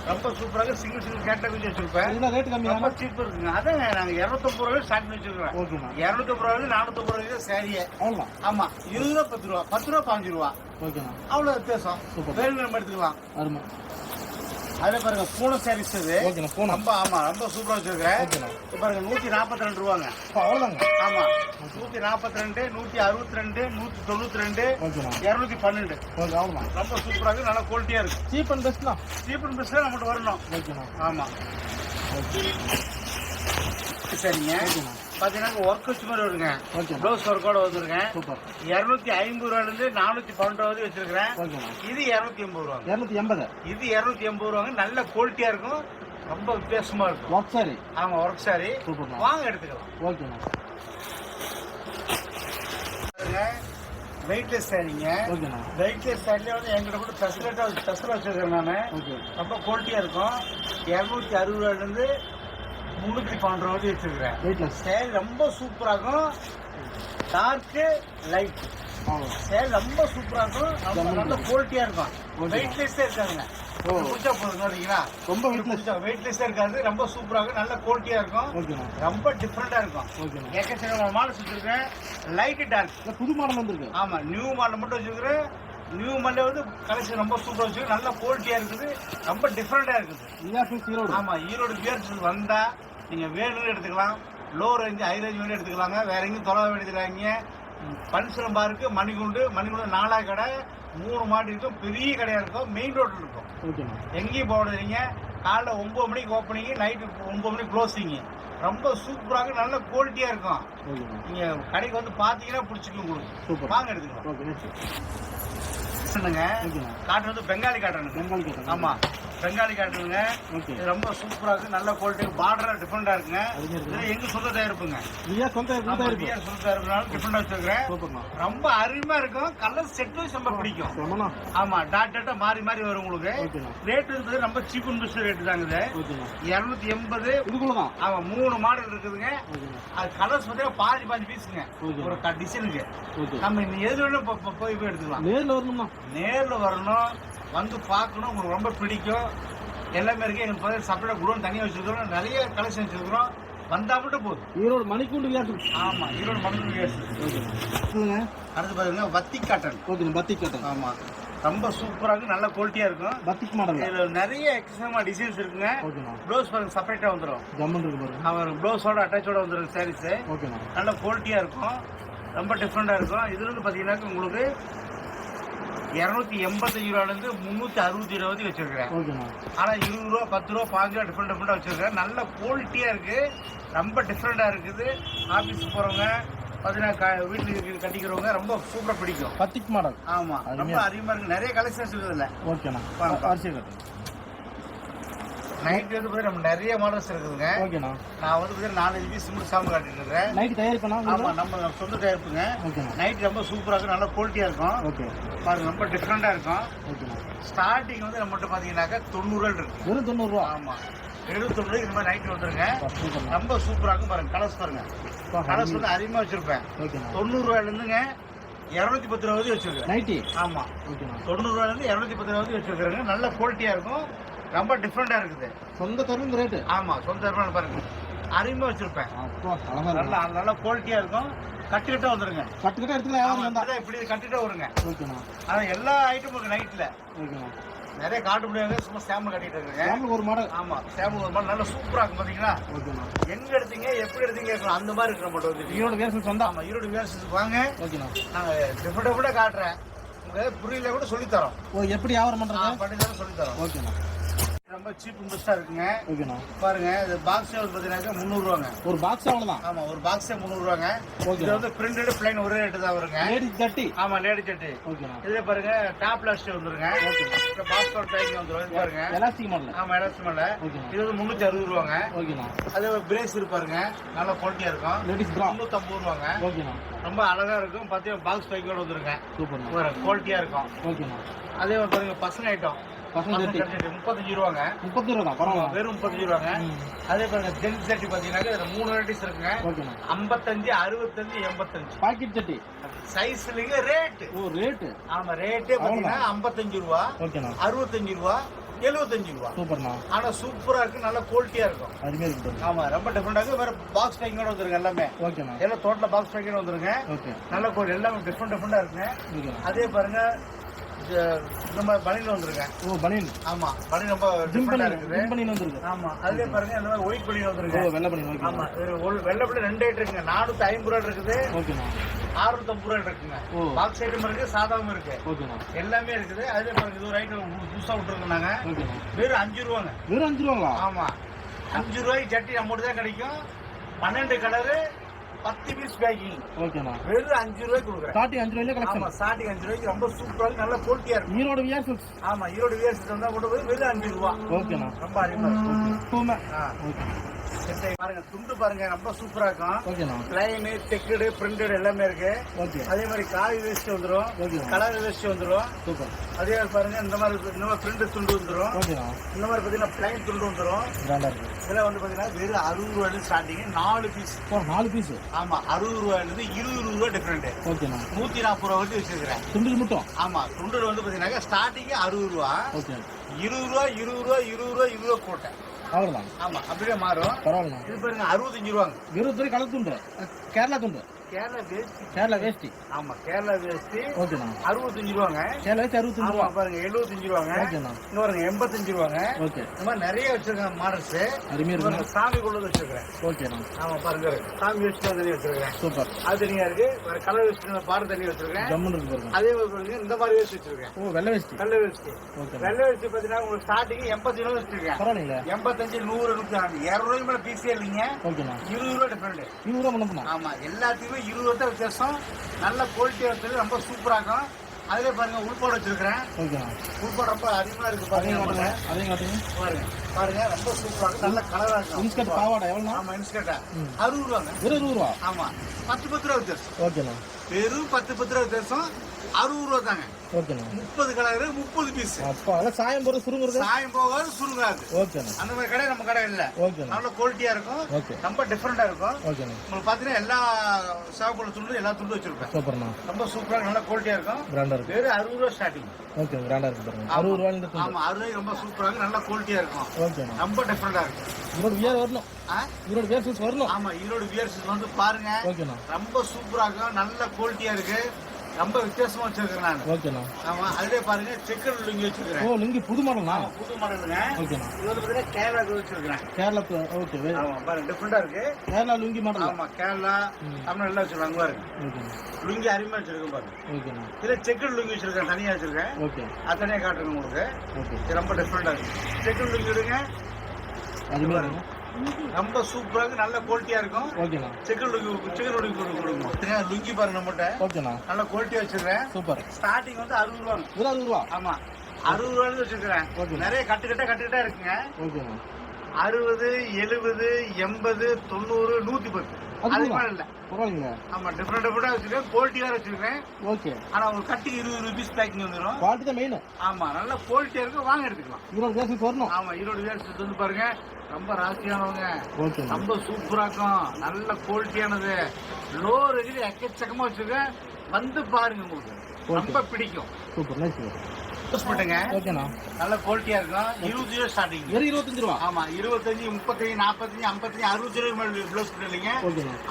ரொம்ப சூப்பராக சிங்கிள் சிங்கிள் கேட்டகரி வச்சிருப்பேன். இதுதான் ரேட் ரொம்ப கம்மியாண்ணா சீப் இருக்குங்க. அதாங்க நாங்க இருநூத்தம்பது ரூபாய் ஸ்டார்ட் பண்ணி வச்சிருக்கோம் ஓகேண்ணா இருநூத்தம்பது ரூபாய் நானூத்தம்பது ரூபாய் சாரியே அவ்வளோதான் ஆமா. இருபது ரூபா பத்து ரூபா பத்து ரூபா பாஞ்சு ரூபா. ஓகேண்ணா அவ்வளவு வித்தியாசம். வேறு நம்ம எடுத்துக்கலாம். அருமை. அதே பாருங்க பூனை சாரீஸ் இது. ஓகேண்ணா போனா ரொம்ப ஆமா ரொம்ப சூப்பரா வச்சிருக்கேன் ஓகேண்ணா பாருங்க நூத்தி நாற்பத்தி ரெண்டு ரூபாங்க. அப்போ அவ்வளோதாங்க? ஆமா. நூத்தி நாற்பத்தி ரெண்டு நூத்தி அறுபத்தி ரெண்டு நூத்தி தொண்ணூத்தி ரெண்டு இருநூத்தி பன்னெண்டு ஓகே அவ்வளோதான் ரொம்ப சூப்பரா இருக்கு. நல்லா குவாலிட்டியா இருக்கு சீப் அண்ட் பெஸ்ட்ண்ணா சீப் அண்ட் பெஸ்ட் நம்மகிட்ட வரணும் ஓகேண்ணா ஆமா. சரிங்க. ஓகேண்ணா பாத்தீங்கன்னா ஒர்க் வச்சு மாதிரி வருங்க. ப்ளவுஸ் ஒர்க்கோட வந்துருக்கேன் சூப்பர் இருநூத்தி ஐம்பது ரூபாயில இருந்து நானூத்தி பன்னெண்டு ரூபா வரைக்கும் வச்சிருக்கிறேன் இது இருநூத்தி எண்பது ரூபாங்க. இரநூத்தி எண்பது. இது இருநூத்தி எண்பது ரூபாங்க. நல்ல குவாலிட்டியா இருக்கும். ரொம்ப வித்தியாசமா இருக்கும். ஒர்க் சாரி ஆமா ஒர்க் சாரி வாங்க எடுத்துக்கலாம். ஓகேண்ணா வெயிட்லெஸ் சாரிங்க வெயிட்லெஸ் சாரில வந்து எங்கிட்ட கூட ஸ்பெஷலாக ஸ்பெஷலாக வச்சிருக்கேன் நான். ரொம்ப குவாலிட்டியா இருக்கும். இரநூத்தி அறுபது ரூபாயிலேருந்து முந்நூற்றி பன்னெண்டு ரூபா வரைக்கும் வச்சிருக்கிறேன். வெயிட்லெஸ் சேல் ரொம்ப சூப்பரா இருக்கும். டார்க்கு லைட் சேல் ரொம்ப சூப்பரா இருக்கும். ரொம்ப நல்ல குவாலிட்டியா இருக்கும். வெயிட்லெஸ்ஸே இருக்காதுங்க ஓ. குடிச்சா போதும் ரொம்ப வெயிட்லெஸ் இருக்காது. ரொம்ப சூப்பரா இருக்கும். நல்ல குவாலிட்டியா இருக்கும். ரொம்ப டிஃப்ரெண்டா இருக்கும். எக்கச்சக்க மாடல் வச்சிருக்கேன் லைட் டார்க் புது மாடல் வந்திருக்கு. ஆமா நியூ மாடல் மட்டும் வச்சிருக்கிறேன். நியூ மாடல் வந்து கலெக்ஷன் ரொம்ப சூப்பரா வச்சிருக்கு நல்ல குவாலிட்டியா இருக்குது. ரொம்ப டிஃப்ரெண்டா இருக்குது. ஈரோடு ஆமா ஈரோடு பியர் வந்தா நீங்க வேணும்னு எடுத்துக்கலாம். லோ ரேஞ்ச் ஹை ரேஞ்ச் வேணும் எடுத்துக்கலாங்க. வேற எங்கேயும் தொலை வேண்டியதுலாங்க பன்சிலம் பார்க்கு மணிகுண்டு. மணிகுண்டு நாலா கடை மூணு மாடி இருக்கும். பெரிய கடையா இருக்கும். மெயின் ரோட்ல இருக்கும். எங்கேயும் போடுறீங்க காலைல ஒன்பது மணிக்கு ஓப்பனிங் நைட்டு ஒன்பது மணிக்கு க்ளோசிங் ரொம்ப சூப்பராக நல்ல குவாலிட்டியா இருக்கும். ஓகேண்ணா நீங்க கடைக்கு வந்து பாத்தீங்கன்னா பிடிச்சிக்கும் உங்களுக்கு. சூப்பர் வாங்க எடுத்துக்கலாம். காட்டு வந்து பெங்காலி காட்டனுங்க பெங்காலி கேட்டேன் ஆமா. பெங்காலி காட்டனுங்க ஓகே இது ரொம்ப சூப்பரா இருக்கு. நல்ல குவாலிட்டி பார்டரா டிஃபரெண்டா இருக்குங்க இது எங்க சொந்த தயாரிப்புங்க நீயா சொந்த ஆமா, சொந்த தயாரிப்புனால டிஃபரெண்டா வச்சிருக்கிறேன். சூப்பர்ண்ணா ரொம்ப அருமையா இருக்கும். கலர் செட் வைஸ் ரொம்ப பிடிக்கும். ஆமா டாட் டாட்டா மாறி மாறி வரும் உங்களுக்கு. ரேட் இருக்குது ரொம்ப சீப் அண்ட் பெஸ்ட் ரேட் தாங்க இது. இருநூத்தி எண்பது. இதுக்குள்ள ஆமா மூணு மாடல் இருக்குதுங்க. அது கலர்ஸ் பார்த்தீங்கன்னா பாஞ்சு பாஞ்சு பீஸுங்க. ஒரு டிசைனுக்கு நம்ம இன்னும் எது வேணும் போய் போய் எடுத்துக்கலாம். நேரில் வரணும்ண்ணா. நேர்ல வரணும். வந்து பார்க்கணும். உங்களுக்கு ரொம்ப பிடிக்கும். எல்லாமே இருக்கு. எங்களுக்கு பார்த்தா சப்ளை குடோன் தனியாக வச்சிருக்கிறோம். நிறைய கலெக்ஷன் வச்சிருக்கிறோம். வந்தா மட்டும் போதும். ஈரோடு மணிக்கூண்டு விஆர்பி ஆமா ஈரோடு மணல் ஓகேண்ணா சொல்லுங்க. அடுத்து பாத்தீங்கன்னா வத்தி காட்டன் ஓகேண்ணா பத்திக் கேட்டேன் ஆமா. ரொம்ப சூப்பரா இருக்கு. நல்ல குவாலிட்டியா இருக்கும். Batik model. இதுல நிறைய எக்ஸசமா டிசைன்ஸ் இருக்குங்க. ஓகேண்ணா ப்ளவுஸ் பாருங்க செப்பரேட்டா வந்துடும் ஜம்மன் இருக்கு பாருங்க. அவர் ப்ளவுஸோட அட்டாச்சோட வந்துடும் சாரீஸ் ஓகேண்ணா நல்ல குவாலிட்டியா இருக்கும். ரொம்ப டிஃப்ரெண்டா இருக்கும். இதுல இருந்து பாத்தீங்கன்னா உங்களுக்கு இரநூத்தி எண்பத்தஞ்சு ரூபாலேருந்து முந்நூற்றி அறுபத்தி ரூபா வரைக்கும் வச்சிருக்கிறேன் ஓகேண்ணா ஆனா இருபது ரூபா பத்து ரூபா பாஞ்சு ரூபா டிஃப்ரெண்ட் டிஃப்ரெண்டா வச்சிருக்கேன் நல்ல குவாலிட்டியா இருக்கு. ரொம்ப டிஃப்ரெண்டா இருக்குது. ஆபீஸ் போறவங்க பார்த்தீங்கன்னா க- வீட்டுக்கு கட்டிக்கிறவங்க ரொம்ப சூப்பரா பிடிக்கும். Batik model. ஆமா. ரொம்ப அருமையா அதிகமா இருக்கு. நிறைய கலெக்ஷன்ஸ் இருக்குது இல்ல ஓகேண்ணா. அரிசி கட்டுங்க நைட் வந்து பார்த்தீங்கன்னா நம்ம நிறைய மாடல்ஸ் இருக்குதுங்க. ஓகேண்ணா. நான் வந்து பார்த்தீங்கன்னா நாலஞ்சு பீஸ் சிமெண்ட் சாம்பு காட்டிட்டு இருக்கிறேன் நைட்டு தயாரிப்பண்ணா ஆமா நம்ம சொந்த தயாரிப்புங்க நைட் ரொம்ப சூப்பரா இருக்கும் நல்ல குவாலிட்டியா இருக்கும். ஓகே. பாருங்க ரொம்ப டிஃப்ரெண்டா இருக்கும். ஓகேண்ணா. ஸ்டார்டிங் வந்து நம்மகிட்ட பாத்தீங்கன்னாக்கா தொண்ணூறு ரூபாய் இருக்கு. வெறும் தொண்ணூறுரூவா ஆமா. எழுபத்தொன்று இந்த மாதிரி நைட் வந்துருங்க. ரொம்ப சூப்பரா இருக்கும் பாருங்க கலர்ஸ் பாருங்க. கலர்ஸ் வந்து அதிகமா வச்சிருப்பேன். ஓகேண்ணா. தொண்ணூறு ரூபாயில இருந்துங்க இருநூத்தி பத்து ரூபா வரைக்கும் வச்சிருக்கேன் நைட்டி ஆமா. ஓகேண்ணா. தொண்ணூறு ரூபாயில இருந்து இருநூத்தி பத்து ரூபா வரைக்கும் வச்சிருக்காங்க நல்ல குவாலிட்டியா இருக்கும். ரொம்ப டிஃப்ரெண்டா இருக்குது. சொந்த தரும் ரேட்டு ஆமா சொந்த இடத்துல பாருங்க. அருமையா வச்சிருப்பேன். நல்லா நல்ல குவாலிட்டியா இருக்கும். கட்டிக்கிட்டே வந்துருங்க. கட்டுக்கிட்ட எடுத்துக்கலாம் இப்படி கட்டிட்டே வருங்க. ஓகேண்ணா ஆனா எல்லா ஐட்டமும் இருக்கு நைட்ல ஓகேண்ணா நிறைய காட்ட முடியாது சும்மா சாம்பிள் கட்டிட்டு இருக்குங்க. ஒரு மாடல். ஆமா சாம்பிள் ஒரு மாதிரி நல்லா சூப்பரா இருக்கும் பாத்தீங்களா? எங்க எடுத்தீங்க எப்படி எடுத்தீங்க அந்த மாதிரி இருக்கிற மட்டும் வந்து ஈரோடு வேர்சல் சொந்தா ஆமா ஈரோடு வியாசத்துக்கு வாங்க. ஓகேண்ணா நாங்க டிஃபரெண்ட் டிஃபரெண்டா காட்டுறேன். உங்களுக்கு புரியல கூட சொல்லித் தரோம் ஓ எப்படி வியாபாரம் பண்றது? பண்ணி தரோம் சொல்லித் தரோம் ஓகேண்ணா ரொம்ப சீப் பெஸ்டா இருக்குங்க. ஓகேண்ணா. பாருங்க இது பாக்ஸ் வந்து பாத்தீங்கன்னா முந்நூறு ரூபாங்க ஒரு பாக்ஸ் அவ்வளோதான் ஆமா ஒரு பாக்ஸே முந்நூறு ரூபாங்க ஓகே இது வந்து பிரிண்டட் பிளைன் ஒரே ரேட்டு தான் வருங்க. லேடிஸ் தட்டி ஆமா லேடி சட்டு ஓகேண்ணா. இதுல பாருங்க டாப் லாஸ்ட் வந்துருங்க. இந்த பாஸ்போர்ட் பேக்கிங் வந்துரும். இது பாருங்க. எலாஸ்டிக் மாடல் ஆமா எலாஸ்டிமல்ல ஓகேண்ணா. இது வந்து முன்னூத்தி அறுபது ரூபாங்க. ஓகேண்ணா. அதே பிரேஸ் இருப்பாருங்க நல்ல குவாலிட்டியா இருக்கும். லேடிஸ் ப்ரா முன்னூத்தம்பது ரூபாங்க. ஓகேண்ணா. ரொம்ப அழகா இருக்கும். பாத்தீங்கன்னா பாக்ஸ் பேக்கோட வந்துருங்க. சூப்பர்ண்ணா. ஒரு குவாலிட்டியா இருக்கும். ஓகேண்ணா. அதே மாதிரி பாருங்க பசங்க ஐட்டம் முப்பத்தஞ்சு ரூபாங்க. முப்பத்தி ரூபா தான் பரவாயில்ல. வெறும் முப்பத்தஞ்சு ரூபாங்க. அதே பாருங்க ஜென்ஸ் சட்டி பாத்தீங்கன்னா இதுல மூணு வெரைட்டிஸ் இருக்குங்க. ஐம்பத்தஞ்சு அறுபத்தஞ்சு எண்பத்தஞ்சு. பாக்கெட் சட்டி. சைஸ்லங்க ரேட்டு ஓ ரேட்டு ஆமா ரேட்டே பாத்தீங்கன்னா ஐம்பத்தஞ்சு ரூபா அறுபத்தஞ்சு ரூபா எழுபத்தஞ்சு ரூபா. சூப்பர்ண்ணா ஆனா சூப்பரா இருக்கு நல்ல குவாலிட்டியா இருக்கும். அருமையாக இருக்கு. ஆமா ரொம்ப டிஃபரெண்டா இருக்கு. வேற பாக்ஸ் பேக்கிங்கோட வந்துருங்க எல்லாமே. ஓகேண்ணா எல்லாம் டோட்டலா பாக்ஸ் பேக்கிங் வந்துருங்க. நல்ல குவாலிட்டி எல்லாமே டிஃப்ரெண்ட் டிஃப்ரெண்டா இருக்குங்க. அதே பாருங்க நம்ம பனில வந்துருங்க. ஓ பனியன். ஆமா பனி ரொம்ப டிஃப்ரெண்டா இருக்குது. வந்துருக்கு ஆமா அதுலயே பாருங்க இந்த மாதிரி ஒயிட் பனி ஓ வந்துருங்க வெள்ளை பனியன் ஓகே ஆமா ஒரு வெள்ளை பள்ளி ரெண்டு ஐட்டம் இருக்குங்க. நானூத்தி ஐம்பது ரூபா இருக்குது. ஓகேண்ணா ஆறுநூத்தி ஐம்பது ரூபா இருக்குங்க. ஓ. பாக்ஸ் ஐட்டம் இருக்கு சாதாவும் இருக்கு. ஓகேண்ணா எல்லாமே இருக்குது. அதே பாருங்க இது ஒரு ஐட்டம் புதுசா வெறும் அஞ்சு ரூபாங்க. வெறும் அஞ்சு ரூபாங்களா? ஆமா. அஞ்சு ரூபாய்க்கு சட்டி நம்மகிட்ட தான் கிடைக்கும். பன்னெண்டு கலரு பத்து பீஸ் பேக்கிங் ஓகேண்ணா வெறும் அஞ்சு ரூபாய்க்கு கொடுக்குறேன். ஸ்டார்டிங் அஞ்சு ரூபாயில ஆமா கலெக்ஷன் ஸ்டார்டிங் அஞ்சு ரூபாய்க்கு ரொம்ப சூப்பரா இருக்கு நல்ல குவாலிட்டியா இருக்கும். ஈரோடு சில்க்ஸ் ஆமா ஈரோடு வியர்ஸ் வந்தா கொண்டு போய் வெறும் அஞ்சு ரூபா. ஓகேண்ணா ரொம்ப அதிகமா இருக்கும். ஆ, ஓகே. பாருங்க. துண்டு பாருங்க. ரொம்ப சூப்பரா இருக்கும். பிளைனு செக்குடு பிரிண்டட் எல்லாமே இருக்கு. ஓகே அதே மாதிரி காவி வேஸ்ட் ஓகேண்ணா கலர் வேஸ்ட் சூப்பர். அதே மாதிரி பாருங்க. இந்த மாதிரி இந்த மாதிரி பிரிண்ட் துண்டு ஓகேண்ணா இந்த மாதிரி பாத்தீங்கன்னா பிளைன் துண்டு இருக்கு. இதெல்லாம் வந்து பாத்தீங்கன்னா வெறும் அறுபது ரூபாயில ஸ்டார்டிங் நாலு பீஸ் நாலு பீஸ் ஆமா அறுபது ரூபாயில இருந்து இருபது ரூபா டிஃபரெண்ட் நூத்தி நாற்பது ரூபா வரைக்கும் வச்சிருக்கிறேன். துண்டுக்கு மட்டும்? ஆமா துண்டு வந்து பாத்தீங்கன்னா ஸ்டார்டிங் அறுபது ரூபா. இருபது ரூபா இருபது ரூபா இருபது ரூபா இருபது ரூபா போட்டேன். அவ்வளோதான் ஆமா அப்படியே மாறும். பரவாயில்லண்ணா இது பாருங்க அறுபத்தஞ்சு ரூபாங்க. இருபது கலர் துண்டு கேரளா துண்டு. கேரளா வேஸ்ட் கேரளா வேஷ்டி? ஆமா கேரளா வேஸ்ட் ஓகேண்ணா. அறுபத்தஞ்சு ரூபாங்க கேரளா வேஷ்டி அறுபத்தஞ்சு ரூபா? பாருங்க எழுபத்தஞ்சு ரூபாங்க ஓகேண்ணா பாருங்க எண்பத்தஞ்சு ரூபாங்க ஓகே. இந்த மாதிரி நிறைய வச்சிருக்கேன் மாடல்ஸ். அருமையாக இருக்குண்ணா. சாமி கொண்டு வச்சிருக்கிறேன். ஓகேண்ணா. ஆமா பாருங்க சாமி வச்சு தனியாக வச்சிருக்கேன் சூப்பர். அது தனியா இருக்கு. வேற கலர் வச்சு பாடு தனியா வச்சிருக்கேன் ஜம்முன்னு இருக்கு பாருங்க. அதே மாதிரி பாருங்க இந்த மாதிரி வச்சு வச்சிருக்கேன். ஓ வெள்ளை வேஷ்டி. வெள்ளை வச்சு ஓகே வெள்ளை வச்சு பாத்தீங்கன்னா உங்களுக்கு ஸ்டார்டிங் எண்பத்தி ரூபா வச்சிருக்கேன். பரவாயில்லைங்களே. எண்பத்தஞ்சு நூறு நூத்தி இருநூறு மேல பீஸே இல்லைங்க. ஓகேண்ணா. இருபது ரூபா டிஃபரெண்ட் இருபது ரூபா ஆமா எல்லாத்துக்குமே இருபது ரூபா வித்தியாசம். நல்ல குவாலிட்டியா இருக்குது ரொம்ப சூப்பரா இருக்கும். அதுல பாருங்க உள்பாடு வச்சிருக்கிறேன். உள்பாடு ரொம்ப அதிகமா இருக்கு பாருங்க காட்டுங்க அதையும் காட்டுங்க. பாருங்க பாருங்க ரொம்ப சூப்பரா இருக்கு. நல்ல கலரா இருக்கும் இன்ஸ்கர்ட் பாவாடை எவ்வளோண்ணா ஆமா இன்ஸ்கர்ட்டா. அறுபது ரூபாங்க. இருபது ரூபா? ஆமா. பத்து பத்து ரூபா வித்தியாசம். ஓகேண்ணா வெறும் பத்து பத்து ரூபா வித்தியாசம். அறுபது ரூபா தாங்க. ஓகேண்ணா. முப்பது கலரு முப்பது பீஸ் அப்பா அதெல்லாம் சாயம் போகிற சுருங்குறது? சாயம் போகாது சுருங்காது. ஓகேண்ணா. அந்த மாதிரி கடை நம்ம கடை இல்ல. ஓகேண்ணா. நல்ல குவாலிட்டியா இருக்கும். ஓகே. ரொம்ப டிஃப்ரெண்டா இருக்கும். ஓகேண்ணா. உங்களுக்கு பாத்தீங்கன்னா எல்லா சாப்பிட துண்டு எல்லா துண்டும் வச்சிருப்பேன். சூப்பர்ண்ணா. ரொம்ப சூப்பரா நல்ல குவாலிட்டியா இருக்கும். கிராண்டா இருக்கு. வெறும் அறுபது ரூபா ஸ்டார்டிங் ஓகே கிராண்டா இருக்கு பாருங்க. அறுபது ரூபாயிலிருந்து துண்டு. ஆமா அறுபது ரொம்ப சூப்பரா இருக்கும் நல்ல குவாலிட்டியா இருக்கும். ஓகேண்ணா. ரொம்ப டிஃப்ரெண்டா இருக்கும் ஈரோடு வியர் வரணும். ஆ? ஈரோடு வியர் சூஸ் வரணும். ஆமா ஈரோடு வியர்ஸ் வந்து பாருங்க. ஓகேண்ணா. ரொம்ப சூப்பரா இருக்கும் நல்ல குவாலிட்டியா இருக்கு. ரொம்ப வித்தியாசமா வச்சிருக்கேன் நான். ஓகேண்ணா ஆமா அதுலயே பாருங்க செக்கர் லுங்கி வச்சிருக்கிறேன். ஓ லுங்கி புது ஆமா, புது மாடலுங்க ஓகேண்ணா இது வந்து கேரளா வச்சிருக்கிறேன். கேரளா ஓகே ஆமா பாருங்க டிஃப்ரெண்டா இருக்கு. கேரளா லுங்கி மாடல் ஆமா கேரளா ம். தமிழ்நாடுல வச்சிருக்காங்க பாருங்க. ஓகேண்ணா லுங்கி அருமையா வச்சிருக்கேன் பாருங்க. ஓகேண்ணா இதுல செக்கர் லுங்கி வச்சிருக்கேன் தனியா வச்சிருக்கேன். ஓகே அது தனியா காட்டுறேன் உங்களுக்கு. ஓகே ரொம்ப டிஃப்ரெண்டா இருக்கு. செக்கர் லுங்கி விடுங்க. அதுமாதிரி இருங்க ரொம்ப சூப்பரா இருக்கு நல்ல குவாலிட்டியா இருக்கும். ஓகேண்ணா செக்கர் லுங்கி செக்கர் லுங்கி கொடுங்க. கொடுங்க லுங்கி பாருங்க நம்மகிட்ட ஓகேண்ணா நல்ல குவாலிட்டியா வச்சிருக்கேன் சூப்பர். ஸ்டார்டிங் வந்து அறுபது ரூபா வெறும் அறுபது ரூபா? ஆமா. அறுபது ரூபாய் வச்சிருக்கிறேன். ஓகே. நிறைய கட்டுக்கிட்ட கட்டுக்கிட்டா இருக்குங்க. ஓகேண்ணா அறுபது எழுபது எண்பது தொண்ணூறு நூத்தி பத்து ஆமா டிஃப்ரெண்ட் டிஃப்ரெண்டா வச்சிருக்கேன். குவாலிட்டி வேற வச்சிருக்கேன். ஓகே ஆனா ஒரு கட்டுக்கு இருபது ருபீஸ் பேக்கிங் வந்துடும் குவாலிட்டி தான் மெயின் ஆமா நல்ல குவாலிட்டியா இருக்கு. வாங்க எடுத்துக்கலாம். வரணும். ஆமா ஈரோடு வேர்ஸ் வந்து பாருங்க. ரொம்ப ராசியானவங்க. ஓகேண்ணா ரொம்ப சூப்பரா இருக்கும் நல்ல குவாலிட்டியானது லோ ரேஞ்சில் எக்கச்சக்கமா வச்சிருக்கேன். வந்து பாருங்க உங்களுக்கு. ரொம்ப பிடிக்கும். சூப்பர். பண்ணுங்க ஓகேண்ணா நல்ல குவாலிட்டியா இருக்கும். இருபது ரூபா ஸ்டார்டிங் வெறும் இருபத்தஞ்சு ரூபா? ஆமா இருபத்தஞ்சு முப்பத்தஞ்சு நாற்பத்தஞ்சு ஐம்பத்தஞ்சு அறுபது ரூபாய் மேல ப்ளவுஸ் இல்லைங்க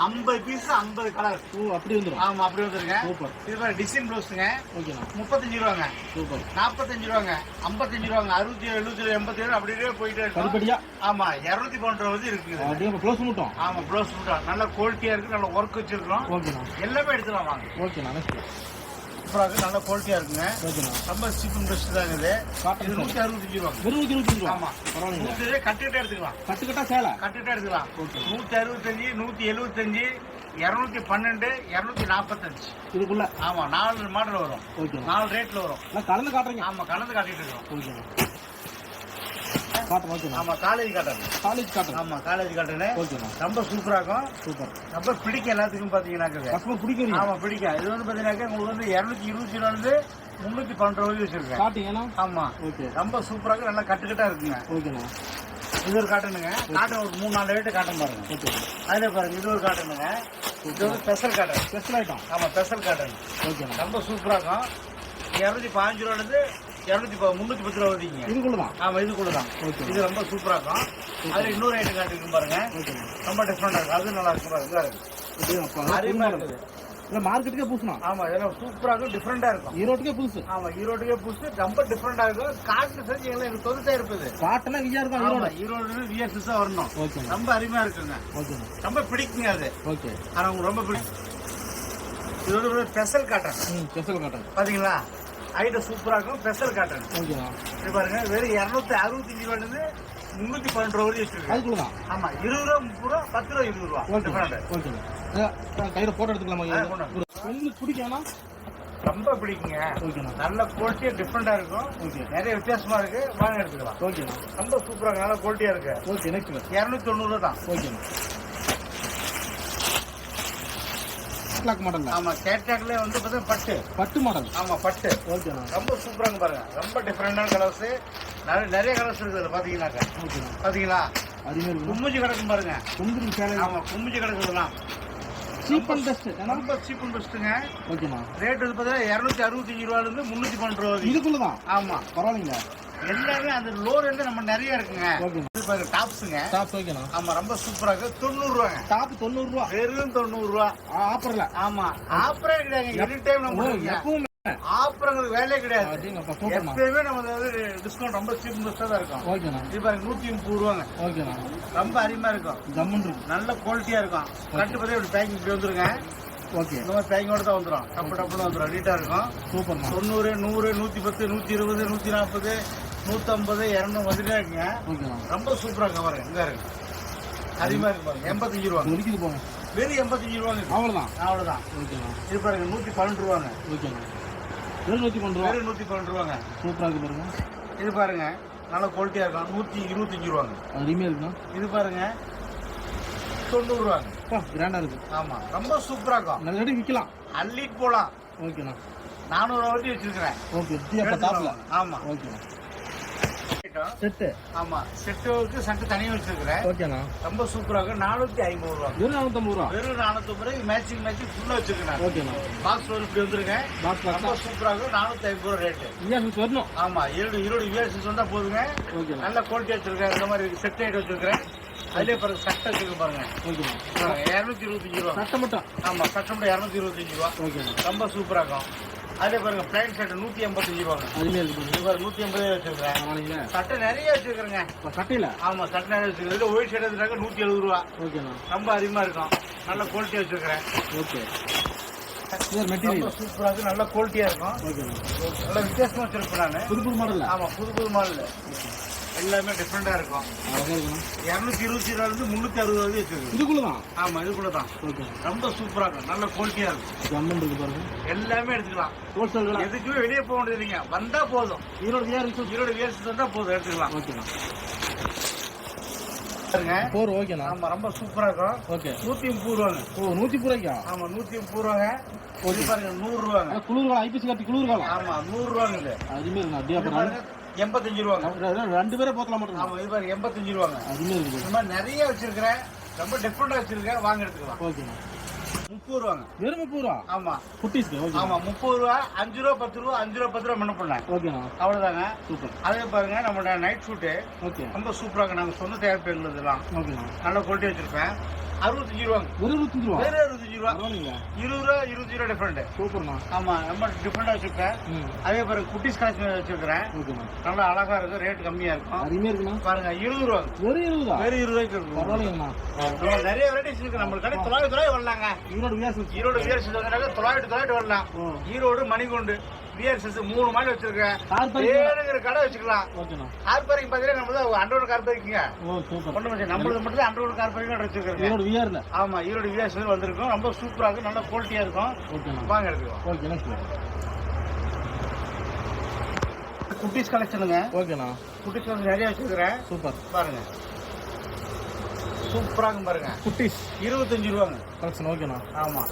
ஐம்பது பீஸ் ஐம்பது கலர் ஓ அப்படி வந்துடும் ஆமா அப்படி வந்துருங்க. சூப்பர் இது மாதிரி டிசைன் ப்ளவுஸுங்க ஓகேண்ணா முப்பத்தஞ்சு ரூபாங்க. சூப்பர் நாற்பத்தஞ்சு ரூபாங்க. ஐம்பத்தஞ்சு ரூபாங்க. அறுபத்தி ஏழு எழுபத்தி ஏழு எண்பத்தி ஏழு அப்படியே போயிட்டே கருப்படியா ஆமா இருநூத்தி பன்னெண்டு ரூபா வந்து அப்படியே ப்ளவுஸ் மட்டும். ஆமா ப்ளவுஸ் மட்டும். நல்ல குவாலிட்டியா இருக்கு நல்ல ஒர்க் வச்சிருக்கோம் ஓகேண்ணா எல்லாமே எடுத்துலாம் வாங்க. ஓகேண்ணா நெக்ஸ்ட் சூப்பரா இருக்கு நல்ல குவாலிட்டியா இருக்குங்க. ஓகேண்ணா ரொம்ப சீப் அண்ட் பெஸ்ட் தான் இது. இது நூத்தி அறுபத்தஞ்சு வெறும் நூற்றி இருபத்தஞ்சு ரூபா. ஆமா. பரவாயில்லைங்க நூத்தி இருபது கட்டுக்கிட்டே எடுத்துக்கலாம். கட்டுக்கட்டா சேலை? கட்டுக்கிட்டே எடுத்துக்கலாம். ஓகே. நூத்தி அறுபத்தஞ்சு நூத்தி எழுபத்தஞ்சு இருநூத்தி பன்னெண்டு இருநூத்தி நாற்பத்தஞ்சு இதுக்குள்ள? ஆமா நாலு மாடல் வரும். ஓகேண்ணா நாலு ரேட்ல வரும். நான் கலந்து காட்டுறீங்க. ஆமா கலந்து காட்டிட்டு இருக்கோம். ஓகேண்ணா காட்டுறேன் ஓகேண்ணா ஆமா காலேஜ் காட்டன் காலேஜ் காட்டுறேன் ஆமா காலேஜ் காட்டனு ஓகேண்ணா ரொம்ப சூப்பரா இருக்கும். சூப்பர். ரொம்ப பிடிக்கும் எல்லாத்துக்கும் பாத்தீங்கன்னாக்க கஸ்டமர் பிடிக்கிறீங்க. ஆமா பிடிக்கும். இது வந்து பாத்தீங்கன்னாக்க உங்களுக்கு வந்து இருநூத்தி இருபத்தி ரூபா இருந்து முன்னூத்தி பன்னெண்டு ரூபாய் வச்சிருக்கேன். காட்டுங்கண்ணா ஆமா. ஓகே. ரொம்ப சூப்பரா இருக்கு நல்லா கட்டுக்கட்டா இருக்குங்க. ஓகேண்ணா. இது ஒரு காட்டனுங்க காட்டன் ஒரு மூணு நாலு ரேட்டு காட்டன் பாருங்க. ஓகே. அதுல பாருங்க இது ஒரு காட்டனுங்க இது வந்து ஸ்பெஷல் காட்டன். ஸ்பெஷல் ஐட்டம் ஆமா ஸ்பெஷல் காட்டன். ஓகேண்ணா. ரொம்ப சூப்பரா இருக்கும். இருநூத்தி பதினஞ்சு ரூபால இருந்து இருநூத்தி முன்னூத்தி பத்து ரூபா வருவீங்க இதுக்குள்ள தான் ஆமா இதுக்குள்ள தான் ஓகே. இது ரொம்ப சூப்பரா இருக்கும். அதுல இன்னொரு ஐட்டம் காட்டிருக்கும் பாருங்க. ரொம்ப டிஃப்ரெண்டா இருக்கும். அது நல்லா இருக்கும் பாருங்க. இதா இருக்கு. இது அப்பா அருமையா இருக்குது. இல்லை மார்க்கெட்டுக்கே புதுசுண்ணா? ஆமா இதெல்லாம் சூப்பரா இருக்கும். டிஃப்ரெண்டா இருக்கும். ஈரோட்டுக்கே புதுசு. ஆமா ஈரோட்டுக்கே புதுசு. ரொம்ப டிஃப்ரெண்டா இருக்கும். காட்டு செஞ்சு எல்லாம் எனக்கு தொகுத்தே இருப்பது. காட்டுனா விஜயா இருக்கும் ஆமா ஈரோடு ஈரோடு விஎஸ்எஸ் தான் வரணும். ஓகேண்ணா ரொம்ப அருமையா இருக்குங்க. ஓகேண்ணா ரொம்ப பிடிக்குங்க அது. ஓகே. ஆனா உங்களுக்கு ரொம்ப பிடிக்கும். இது வந்து ஒரு ஸ்பெஷல் காட்டன். Special cotton. பாத்தீங்களா? ஐட்டம் சூப்பரா இருக்கும். ஸ்பெஷல் காட்டன் ஓகேண்ணா இது பாருங்க வெறும் இருநூத்தி அறுபத்தஞ்சு ரூபாயில இருந்து முன்னூத்தி பன்னெண்டு ரூபா வரைக்கும் வச்சிருக்கேன் அதுக்குள்ள தான் ஆமா இருபது ரூபா முப்பது ரூபா பத்து ரூபா இருபது ரூபா. ஓகே. கையில் போட்டோ எடுத்துக்கலாமா. உங்களுக்கு பிடிக்கும்னா ரொம்ப பிடிக்குங்க. நல்ல குவாலிட்டியா டிஃப்ரெண்டா இருக்கும். ஓகே. நிறைய வித்தியாசமா இருக்கு. வாங்க எடுத்துக்கலாம். ஓகேண்ணா ரொம்ப சூப்பரா நல்ல குவாலிட்டியா இருக்கு. ஓகே நெக்ஸ்ட் இரநூத்தி தொண்ணூறு தான். ஓகேண்ணா லாக் மாடல்ல ஆமா கேட்டாக்ல வந்து பார்த்தா பட்டு. பட்டு மாடல் ஆமா பட்டு. ஓகேண்ணா ரொம்ப சூப்பரா இருக்கு பாருங்க. ரொம்ப டிஃப்ரெண்டான கலர்ஸ் நிறைய நிறைய கலர்ஸ் இருக்குது பாத்தீங்கன்னாக்க பாத்தீங்களா? இருக்குண்ணா கும்மிஜி கிடக்கும் பாருங்க. கும்பிட்டு சேலை. ஆமா கும்மிஜி கிடக்குதுலாம். சீப் அண்ட் பெஸ்ட் ரொம்ப சீப் அண்ட் பெஸ்ட்டுங்க ஓகேண்ணா ரேட் வந்து பார்த்தீங்கன்னா இரநூத்தி அறுபத்தஞ்சு ரூபாயில இருந்து முன்னூத்தி பன்னெண்டு ரூபா வரைக்கும். இதுக்குள்ள தான் ஆமா. பரவாயில்லைங்க எல்லாமே அந்த லோர் வந்து நம்ம நிறைய இருக்குங்க. பாருங்க டாப்ஸுங்க டாப் ஓகேண்ணா ஆமா ரொம்ப சூப்பரா இருக்கு. தொண்ணூறு ரூபாங்க. டாப் தொண்ணூறுரூவா வெறும் தொண்ணூறு ரூபா. ஆஃபரில் ஆமா ஆப்பரே கிடையாது. எனி டைம் நம்ம. எப்பவும். ஆப்பரங்கிறது வேலையே கிடையாது. எப்பயுமே நம்ம வந்து டிஸ்கவுண்ட் ரொம்ப சீப் பெஸ்டா தான் இருக்கும். ஓகேண்ணா. பாருங்க நூத்தி முப்பது ரூபாங்க. ஓகேண்ணா. ரொம்ப அருமையா இருக்கும். ஜம்முன் இருக்கு. நல்ல குவாலிட்டியா இருக்கும். கட்டு பத்தி இப்படி பேக்கிங் இப்படி வந்துருங்க. ஓகே. இந்த மாதிரி பேக்கிங்கோட தான் வந்துடும் டப்பு டப்புன்னு வந்துடும் நீட்டா இருக்கும். சூப்பர்ண்ணா. தொண்ணூறு நூறு நூத்தி பத்து நூத்தி இருபது நூத்தி நாற்பது நூத்தம்பது இரநூறு வந்துட்டே இருக்குங்க ஓகேண்ணா ரொம்ப சூப்பரா இருக்கு பாருங்க இங்க இருக்கு அதிகமா இருக்கு பாருங்க எண்பத்தஞ்சு ரூபாங்க. ஒதுக்கிது போங்க. வெறும் எண்பத்தஞ்சு ரூபாங்க. அவ்வளோதான் அவ்வளவுதான்? ஓகேண்ணா இது பாருங்க நூத்தி பன்னெண்டு ரூபாங்க. ஓகேண்ணா வெறும் நூற்றி பன்னெண்டு ரூபா? வெறும் நூத்தி பன்னெண்டு ரூபாங்க. சூப்பராக இருக்கு பாருங்க. இது பாருங்க நல்ல குவாலிட்டியா இருக்கும் நூத்தி இருபத்தஞ்சு ரூபாங்க. அருமையாக இருக்குண்ணா. இது பாருங்க தொண்ணூறு ரூபாங்க. கிராண்டாக இருக்கு. ஆமா ரொம்ப சூப்பரா இருக்கும். நல்ல அடி விற்கலாம் அள்ளிட்டு போலாம். ஓகேண்ணா. நானூறு வட்டி வச்சிருக்கிறேன். ஓகே அப்போ டாப்பில் ஓகேண்ணா செட்டு? ஆமா செட்டுக்கு சட்டு தனியா வச்சிருக்கிறேன். ஓகேண்ணா. ரொம்ப சூப்பரா இருக்கும் நானூத்தி ஐம்பது ரூபா. வெறும் ரூபா? வெறும் நானூத்தி ரூபாய் மேட்சிங் மேட்சிங் ஃபுல்லா வச்சிருக்கேன் ஓகேண்ணா. பாக்ஸ் ஒரு இப்படி வந்துருங்க பாக்ஸ் ரொம்ப பாக்ஸா சூப்பரா இருக்கும் நானூத்தி ஐம்பது ரூபா ரேட்டு இயர்ஸ் வரணும். ஆமா இருபது இருபது இயர்ஸ் வந்தா போதுங்க. நல்ல குவாலிட்டி வச்சிருக்கேன். இந்த மாதிரி செட் ஐட்டம் வச்சிருக்கிறேன். அதுலயே பாருங்க சட்டை வச்சிருக்கு பாருங்க. இரநூத்தி இருபத்தஞ்சு ரூபா. சட்டை மட்டும்? ஆமா சட்டை மட்டும் இரநூத்தி இருபத்தஞ்சு ரூபா. ரொம்ப சூப்பரா இருக்கும். அதே பாருங்க பிளைன் ஷர்ட் நூத்தி எண்பத்தஞ்சு ரூபாங்க. அருமையாக இருக்கு பாருங்க. நூத்தி எண்பது வச்சிருக்கேன் சட்டை நிறைய வச்சிருக்கிறேங்க. இப்போ சட்டையில்? ஆமா சட்டை நிறைய வச்சிருக்கேன் ஒயிட் ஷர்ட் எடுத்துட்டாக்க நூத்தி எழுபது ரூபா. ஓகேண்ணா ரொம்ப அதிகமா இருக்கும். நல்ல குவாலிட்டி வச்சிருக்கிறேன். ஓகே மெட்டீரியல் சூப்பரா இருக்கு. நல்ல குவாலிட்டியா இருக்கும். ஓகேண்ணா நல்ல வித்தியாசமா வச்சிருப்பேன் நானு. புது புது மாடலில் ஆமா புது புது மாடல் எல்லாமே டிஃப்ரெண்டா இருக்கும். இருநூத்தி இருபத்தி இருந்து முன்னூத்தி அறுபது வரைக்கும் வச்சிருக்கு இதுக்குள்ள தான் ஆமா இதுக்குள்ள தான் ஓகே. ரொம்ப சூப்பரா இருக்கும். நல்ல குவாலிட்டியா இருக்கும். ஜம்மன் இருக்கு பாருங்க. எல்லாமே எடுத்துக்கலாம். ஹோல்சேல் எதுக்குமே வெளியே போக வேண்டியது இல்லைங்க வந்தா போதும். ஈரோடு ரிசோர்ஸ் ஈரோடு வியர்ஸ் வந்தா போதும் எடுத்துக்கலாம். ஓகேண்ணா போர் ஓகேண்ணா ஆமா ரொம்ப சூப்பரா இருக்கும். ஓகே. நூத்தி முப்பது ரூபாங்க. ஓ நூற்றி ரூபாய்க்கா? ஆமா நூத்தி முப்பது ரூபாங்க. இது பாருங்க நூறு ரூபாங்க. ஆனா குளிர் காலம் ஐபிசி காட்டி குளிர் காலம் ஆமா நூறு ரூபாங்க அதுமாரி எண்பத்தஞ்சு ரூபாங்க. ரெண்டு பேரே போத்தலாம் மட்டும் ஆமா இது பாருங்க எண்பத்தஞ்சு ரூபாங்க. அதுமாரி இருக்குது. இந்த மாதிரி நிறைய வச்சிருக்கிறேன். ரொம்ப டிஃப்ரெண்டா வச்சிருக்கேன் வாங்க எடுத்துக்கலாம். ஓகேண்ணா முப்பது ரூபாங்க. வெறும் முப்பது ரூபா? ஆமா. குட்டீஸ்க்கு? ஓகே. ஆமா முப்பது ரூபா அஞ்சு ரூபா பத்து ரூபா அஞ்சு ரூபா பத்து ரூபா பண்ண பண்ணேன் ஓகேண்ணா அவ்வளவுதாங்க. சூப்பர். அதே பாருங்க நம்ம நைட் ஷூட்டு ஓகே. ரொம்ப சூப்பரா இருக்கு நாங்க சொந்த தயாரிப்பு எங்களுக்கு இதெல்லாம். ஓகேண்ணா நல்ல குவாலிட்டி வச்சிருப்பேன். அறுபத்தஞ்சு ரூபாங்க. வெறும் இருபத்தஞ்சு ரூபா? வேற அறுபத்தஞ்சு ரூபா. இருபது ரூபா இருபத்தஞ்சு ரூபா டிஃபரெண்ட் சூப்பர்ண்ணா ஆமா ரொம்ப டிஃபரெண்டா வச்சிருப்பேன் ம். அதே பாருங்க குட்டிஸ் கலெக்ஷன் வச்சிருக்கிறேன். நல்லா அழகா இருக்கும் ரேட் கம்மியா இருக்கும். அருமையாக இருக்குண்ணா பாருங்க இருபது ரூபா வெறும் இருபதா வேற இருபது ரூபாய்க்கு இருக்கும் பரவாயில்லைங்கண்ணா நிறைய வெரைட்டிஸ் இருக்கு. நம்மளுக்கு கடை தொள்ளாயிரத்து ரூபாய் வரலாங்க. ஈரோடு வியாசம் ஈரோடு வியர்ஸ் தொள்ளாயிரத்து தொள்ளாயிரத்து வரலாம். ஈரோடு மணிகுண்டு. வியர்ஸ் மூணு மாடி வச்சிருக்கேன். வேணுங்கிற கடை வச்சுக்கலாம். ஓகேண்ணா. கார் பார்க்கிங் பாத்தீங்கன்னா நம்மளது அண்டர்வுட் கார் பார்க்கிங்க ஓ சூப்பர். ஒண்ணு வச்சு நம்மளது மட்டும் தான் அண்டர்வுட் கார் பார்க்கிங் வச்சிருக்கேன் ஈரோடு விஆர்ல ஆமா ஈரோடு வியர்ஸ் வந்திருக்கும். ரொம்ப சூப்பரா இருக்கும். நல்ல குவாலிட்டியா இருக்கும். ஓகேண்ணா. வாங்க எடுத்துக்கலாம். ஓகே குட்டிஸ் கலெக்ஷனுங்க. ஓகேண்ணா. குட்டிஸ் கலெக்ஷன் நிறைய வச்சிருக்கிறேன். சூப்பர். பாருங்க. சூப்பரா இருக்கும் பாருங்க. குட்டீஸ். இருபத்தஞ்சு ரூபாங்க. கலெக்ஷன் ஓகேண்ணா. ஆமா.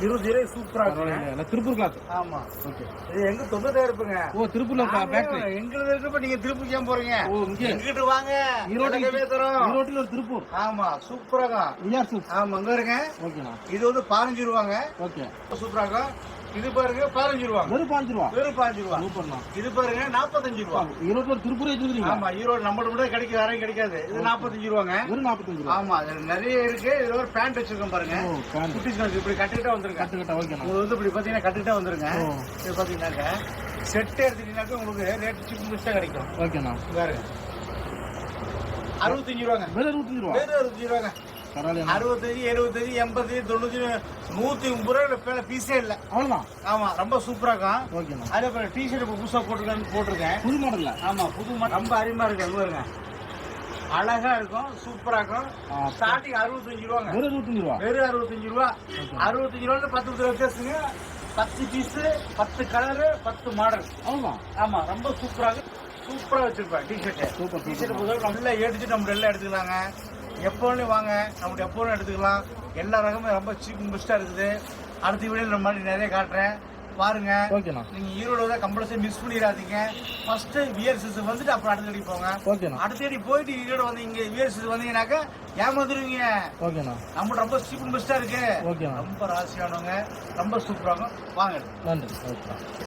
இருபது ரூபாய் சூப்பரா இல்லை திருப்பூர் கிளாத் ஆமா. ஓகே இது எங்க தொந்ததா இருப்புங்க ஓ திருப்பூர்ல ஃபேக்டரி எங்களுக்கு இருக்கப்ப நீங்க திருப்பி ஏன் போறீங்க? ஓ இங்கே. எங்கிட்டு வாங்க? ஈரோடு ஈரோடு தரோம். ஈரோட்டில் ஒரு திருப்பூர். ஆமா சூப்பரா சில்க்ஸ் ஆமா அங்க இருங்க ஓகேண்ணா இது வந்து பதினஞ்சு ரூபாங்க ஓகே சூப்பரா இருக்கும். இது பாருங்க பதினஞ்சு ரூபாங்க. வெறும் பாஞ்சு ரூபா. வெறும் பதினஞ்சு ரூபா. சூப்பர்ண்ணா. இது பாருங்க நாற்பத்தஞ்சு ரூபா. ஈரோட்டில் திருப்பூர் வச்சிருக்கீங்க ஆமா ஈரோடு நம்மள கூட கிடைக்க யாரையும் கிடைக்காது. இது நாற்பத்தஞ்சு ரூபாங்க. வெறும் நாற்பத்தஞ்சு ரூபா. ஆமா இதுல நிறைய இருக்கு. இதுல ஒரு பேண்ட் வச்சிருக்கோம் பாருங்க. குட்டிஸ் இப்படி கட்டிக்கிட்டா வந்துருங்க. கட்டு கட்ட ஓகேண்ணா உங்களுக்கு வந்து இப்படி பாத்தீங்கன்னா கட்டிக்கிட்டா வந்துருங்க. இது பாத்தீங்கன்னாக்க செட் எடுத்தீங்கன்னாக்க உங்களுக்கு ரேட் சிப் மிஸ்டா கிடைக்கும். ஓகேண்ணா பாருங்க. அறுபத்தஞ்சு ரூபாங்க. வெறும் இருபத்தஞ்சு ரூபா. வெறும் அறுபத்தஞ்சு ரூபாங்க. அறுபத்தஞ்சு எழுபத்தஞ்சு எண்பது தொண்ணூத்தி நூத்தி முப்பது ரூபாய் பீஸே இல்ல. அவ்வளோதான் ஆமா ரொம்ப சூப்பரா இருக்கும் ஓகேண்ணா அதே போல டிஷர்ட் இப்போ புதுசா போட்டிருக்கேன் போட்டிருக்கேன். புது மாடல்ல ஆமா புது மா- ரொம்ப அருமையா இருக்கு பாருங்க. அழகா இருக்கும் சூப்பரா இருக்கும். ஸ்டார்டிங் அறுபத்தஞ்சு ரூபாங்க. வெறும் இருபத்தஞ்சு ரூபா? வெறும் அறுபத்தஞ்சு ரூபா. அறுபத்தஞ்சு ரூபாய் பத்து பத்து வித்தியாசங்க பத்து பீஸ் பத்து கலரு பத்து மாடல் அவ்வளோதான் ஆமா ரொம்ப சூப்பராக சூப்பரா வச்சிருப்பேன் டிஷர்ட் Super, super. டிஷர்ட் பொறுத்தவரை நல்லா எடுத்துட்டு நம்ம எல்லாம் எடுத்துக்கலாங்க. எப்போ வேணாலும் வாங்க நம்ம எப்போ வேணாலும் எடுத்துக்கலாம். எல்லா ரகமும் ரொம்ப சீப் பெஸ்டா இருக்குது. அடுத்த வீடியோ இந்த மாதிரி நிறைய காட்டுறேன். பாருங்க. ஓகேண்ணா நீங்க ஈரோடு தான் கம்பல்சரி மிஸ் பண்ணிடாதீங்க. ஃபர்ஸ்ட் விஎர்சிஸ் வந்துட்டு அப்புறம் அடுத்த அடி போங்க. ஓகேண்ணா அடுத்த அடி போயிட்டு ஈரோடு வந்து இங்க விஎர்சிஸ் வந்தீங்கன்னாக்கா ஏமாந்துருவீங்க. ஓகேண்ணா நம்ம ரொம்ப சீப் பெஸ்டா இருக்கு. ஓகேண்ணா ரொம்ப ராசியானவங்க. ரொம்ப சூப்பராகும் வாங்க. நன்றி. ஓகே